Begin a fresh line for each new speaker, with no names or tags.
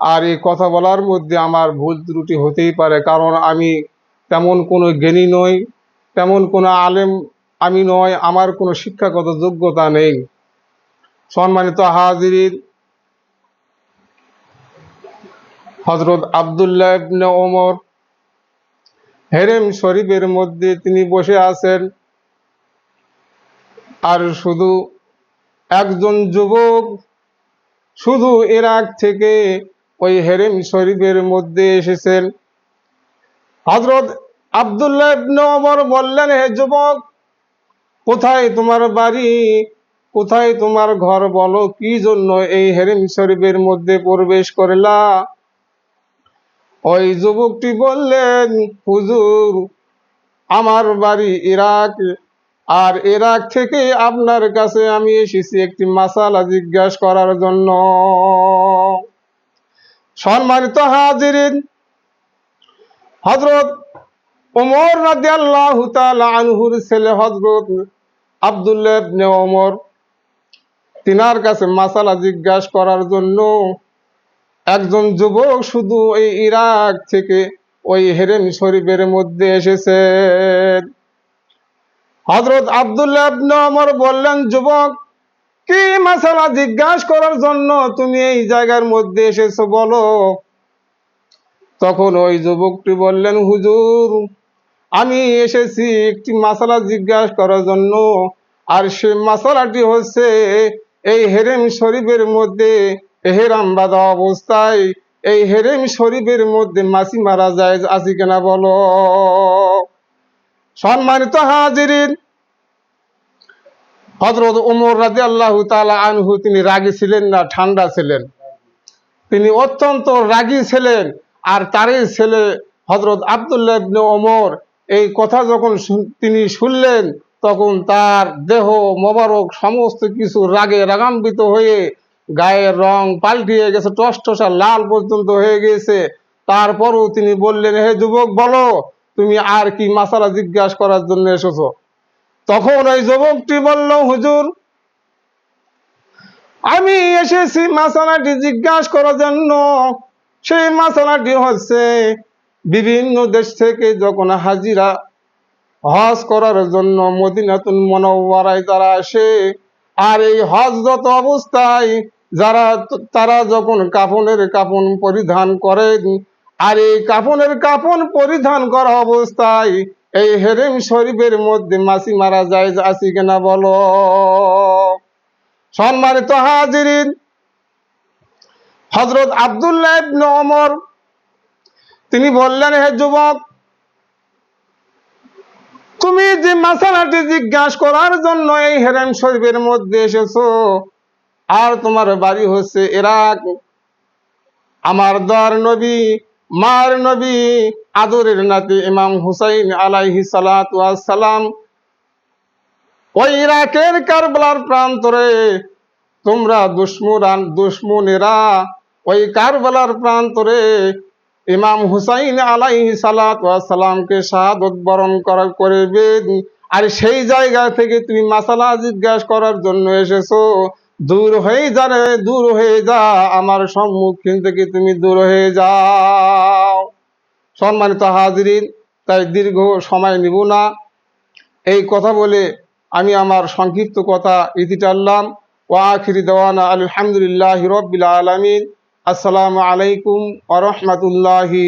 আর এই কথা বলার মধ্যে আমার ভুল ত্রুটি হতেই পারে, কারণ আমি তেমন কোনো জ্ঞানী নই, তেমন কোনো আলেম আমি নয় আমার কোনো শিক্ষাগত যোগ্যতা নেই। সম্মানিত হাজির হজরত আবদুল্লাহ ওমর হেরেম শরীফের মধ্যে তিনি বসে আছেন। আর শুধু একজন যুবক শুধু ইরাক থেকে ওই হেরেম শরীফের মধ্যে এসেছেন। হজরত আবদুল্লাহ বললেন, হে যুবক, কোথায় তোমার বাড়ি? কোথায় তোমার ঘর বলো? কি জন্য এই হেরেম শরীফের মধ্যে প্রবেশ করলা? ওই যুবকটি বললেন, হুজুর, আমার বাড়ি ইরাক। আর ইরাক থেকে আপনার কাছে আমি এসেছি একটি মাসালা জিজ্ঞাসা করার জন্য। সম্মানিত হাজিরিন হজরত ওমর রাদিয়াল্লাহু তাআলা আনহুর ছেলে হজরত আব্দুল্লাহ ইবনে ওমর, তিনার কাছে মাসালা জিজ্ঞাসা করার জন্য একজন যুবক শুধু এই ইরাক থেকে ওই হেরেম শরীফের মধ্যে এসেছেন। হজরত আব্দুল্লাহ ওমর বললেন, যুবক, কি মাসালা জিজ্ঞাসা করার জন্য তুমি এই জায়গার মধ্যে এসেছ বলো? তখন ওই যুবকটি বললেন, হুজুর, আমি এসেছি একটি মাসালা জিজ্ঞাসা করার জন্য, আর সে মাসালাটি হচ্ছে এই হেরেম শরীফের মধ্যে হেরাম বাঁধা অবস্থায়, এই হেরেম শরীফের মধ্যে মাসি মারা যায়, আছে কিনা বলো? সম্মানিত হাজিরিন হজরত উমর রাজি আল্লাহ আনহু, তিনি রাগী ছিলেন না, ঠান্ডা ছিলেন। তিনি অত্যন্ত রাগী ছিলেন, আর তারই ছেলে হজরত আবদুল্লাহ ওমর এই কথা যখন তিনি শুনলেন, তখন তার দেহ মোবারক সমস্ত কিছু রাগে রাগাম্বিত হয়ে গায়ের রং পাল্টিয়ে গেছে টস টসটসা লাল পর্যন্ত হয়ে গেছে তারপরও তিনি বললেন, হে যুবক, বলো তুমি আর কি মাসালা জিজ্ঞাসা করার জন্য এসেছ? তখন ওই যুবকটি বলল, হুজুর, আমি এসেছি মাসালাটি জিজ্ঞাসা করার জন্য। সেই মাসালাটি হচ্ছে বিভিন্ন দেশ থেকে যখন হাজিরা হজ করার জন্য মদিনাতুল মনোয়ারায় তারা আসে, আর এই হজরত অবস্থায় যারা, তারা যখন কাফনের কাফন পরিধান করেন আর এই কাফনের কাফন পরিধান করা অবস্থায়, এই হেরেম শরীফের মধ্যে মাসি মারা যায় আসি কিনা বলো। সম্মানিত হাজিরিন হজরত আবদুল্লাহ ইবনে ওমর, তিনি বললেন, হে যুবক, তুমি যে মাসালাটি জিজ্ঞাসা করার জন্য এই হেরেম শরীফের মধ্যে এসেছ, আর তোমার বাড়ি হচ্ছে ইরাক আমার দর নবী মার নবী আদরের নাতি ইমাম হুসাইন আলাইহি সালাম ওই ইরাকের কারবালার প্রান্তরে তোমরা দুশ্মুরান, দুশ্মনেরা ওই কারবালার প্রান্তরে ইমাম হুসাইন আলাইহি সালামকে শাহাদত বরণ করা করবে আর সেই জায়গা থেকে তুমি মাসালা জিজ্ঞাসা করার জন্য এসেছ। দূর হয়ে যারে দূর হয়ে যা, আমার সম্মুখীন থেকে তুমি দূর হয়ে যাও। সম্মানিত হাজিরিন, তাই দীর্ঘ সময় নিব না। এই কথা বলে আমি আমার সংক্ষিপ্ত কথা ইতি টানলাম। ওয়াখিরি দেওয়ানা আলহামদুলিল্লাহ রবিল আলমিন। আসসালামু আলাইকুম আ রহমতুল্লাহি